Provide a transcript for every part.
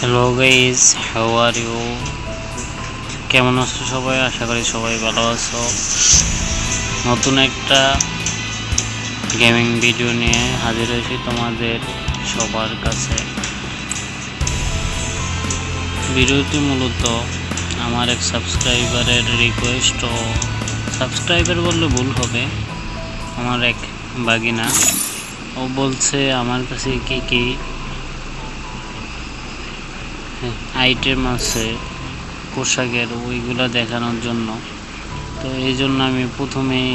Hello guys how are you কেমন আছো সবাই? আশা করি সবাই ভালো আছো। নতুন একটা গেমিং ভিডিও নিয়ে হাজির হয়েছি তোমাদের সবার কাছে। ভিডিওটি মূলত আমার এক সাবস্ক্রাইবারের রিকোয়েস্ট ও। সাবস্ক্রাইবার বললে ভুল হবে, আমার এক বাগিনা। ও বলছে, আমার কাছে কি কি আইটেম আছে, পোশাকের ওইগুলো দেখানোর জন্য। তো এই জন্য আমি প্রথমেই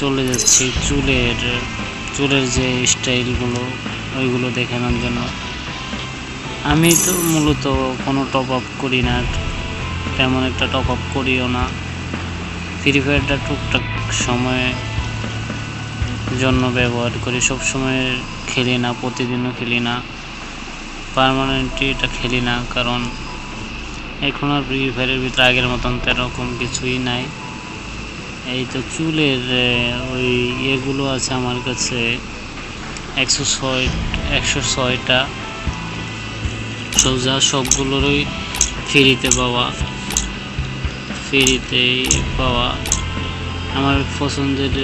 চলে যাচ্ছি চুলের চুলের যে স্টাইলগুলো, ওইগুলো দেখানোর জন্য। আমি তো মূলত কোনো টপ আপ করি না, তেমন একটা টপ আপ করিও না। ফ্রি ফায়ারটা টুকটাক সময়ে জন্য ব্যবহার করি সব সময় খেলি না, প্রতিদিনও খেলি না। পারমানেন্টলি এটা খেলি না, কারণ এখন আর ফ্রি ফায়ারের ভিতরে আগের মতন তেরকম কিছুই নাই। এই তো চুলের ওই ইয়েগুলো আছে আমার কাছে, একশো ছয়, একশো ছয়টা। সোজা সবগুলোরই ফ্রিতে পাওয়া, ফ্রিতেই পাওয়া। আমার পছন্দের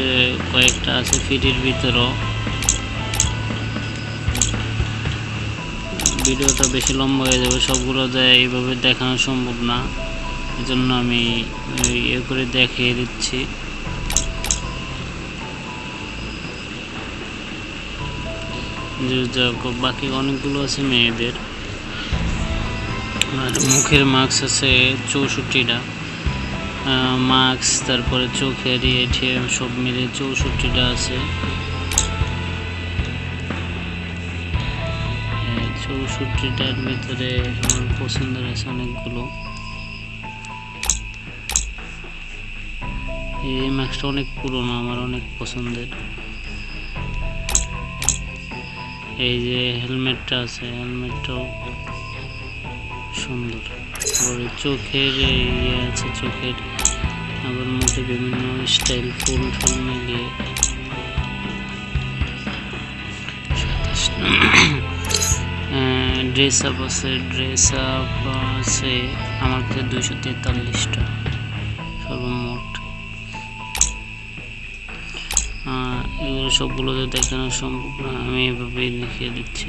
কয়েকটা আছে ফ্রির ভিতরেও। ভিডিওটা বেশি লম্বা হয়ে যাবে, সবগুলো দেয় এইভাবে দেখানো সম্ভব না। এজন্য আমি ইয়ে করে দেখিয়ে দিচ্ছি। বাকি অনেকগুলো আছে মেয়েদের। আর মুখের মাস্ক আছে চৌষট্টিটা। মাস্ক তারপরে চোখের এটিএম সব মিলে চৌষট্টিটা আছে। চৌষট্টিটার ভিতরে আমার পছন্দের আছে অনেকগুলো। এই ম্যাক্সটা অনেক পুরনো, আমার অনেক পছন্দের। এই যে হেলমেটটা আছে হেলমেটটাও সুন্দর। তারপরে চোখের ইয়ে আছে, চোখের আবার মুখে বিভিন্ন স্টাইল ফুল ফুল মিলিয়ে ড্রেস আপ আছে ড্রেস আপ আছে আমার কাছে দুইশো তেতাল্লিশটা সর্বমোট। এগুলো সবগুলো তো দেখানো সম্ভব না, আমি এভাবেই দেখিয়ে দিচ্ছি।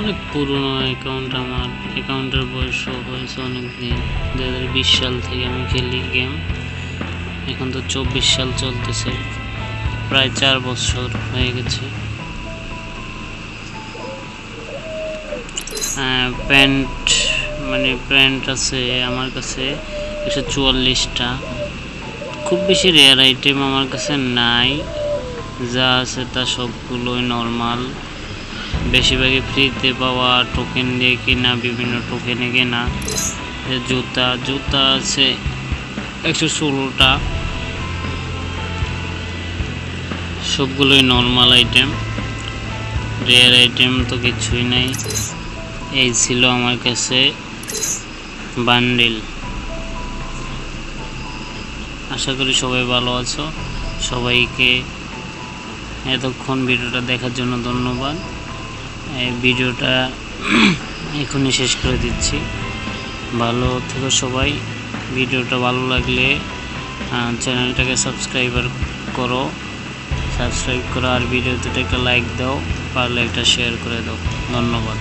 অনেক পুরনো অ্যাকাউন্ট আমার। অ্যাকাউন্টের বয়স হয়েছে অনেক দিন দু হাজার বিশ সাল থেকে আমি খেলি গেম এখন তো চব্বিশ সাল চলতেছে। প্রায় চার বছর হয়ে গেছে। প্যান্ট মানে প্যান্ট আছে আমার কাছে একশো চুয়াল্লিশটা। খুব বেশি রেয়ার আইটেম আমার কাছে নাই। যা আছে তা সবগুলোই নর্মাল বেশিরভাগই ফ্রিতে পাওয়া টোকেন দিয়ে কেনা, বিভিন্ন টোকেনে কেনা। জুতা জুতা আছে একশো ষোলোটা। সবগুলোই নর্মাল আইটেম রেয়ার আইটেম তো কিছুই নাই। এই ছিল আমার কাছে বান্ডিল আশা করি সবাই ভালো আছো। সবাইকে এতক্ষণ ভিডিওটা দেখার জন্য ধন্যবাদ। এই ভিডিওটা এখনই শেষ করে দিচ্ছি। ভালো থেকো সবাই। ভিডিওটা ভালো লাগলে চ্যানেলটাকে সাবস্ক্রাইবার করো। সাবস্ক্রাইব করো আর ভিডিওতে একটা লাইক দাও, পারলে একটা শেয়ার করে দাও। ধন্যবাদ।